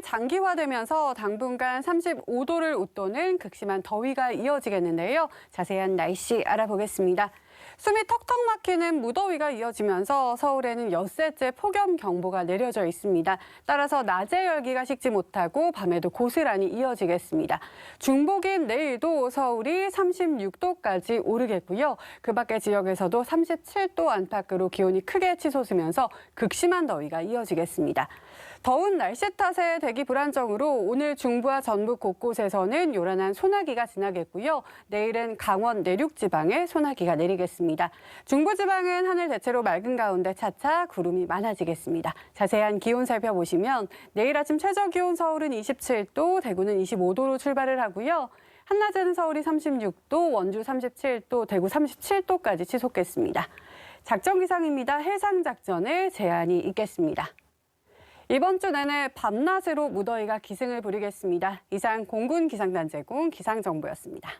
장기화되면서 당분간 35도를 웃도는 극심한 더위가 이어지겠는데요. 자세한 날씨 알아보겠습니다. 숨이 턱턱 막히는 무더위가 이어지면서 서울에는 엿새째 폭염 경보가 내려져 있습니다. 따라서 낮에 열기가 식지 못하고 밤에도 고스란히 이어지겠습니다. 중복인 내일도 서울이 36도까지 오르겠고요. 그 밖의 지역에서도 37도 안팎으로 기온이 크게 치솟으면서 극심한 더위가 이어지겠습니다. 더운 날씨 탓에 대기 불안정으로 오늘 중부와 전북 곳곳에서는 요란한 소나기가 지나겠고요. 내일은 강원 내륙 지방에 소나기가 내리 겠습니다. 중부 지방은 하늘 대체로 맑은 가운데 차차 구름이 많아지겠습니다. 자세한 기온 살펴보시면 내일 아침 최저 기온 서울은 27도, 대구는 25도로 출발을 하고요. 한낮에는 서울이 36도, 원주 37도, 대구 37도까지 치솟겠습니다. 작전 기상입니다. 해상 작전에 제한이 있겠습니다. 이번 주 내내 밤낮으로 무더위가 기승을 부리겠습니다. 이상 공군 기상단 제공 기상정보였습니다.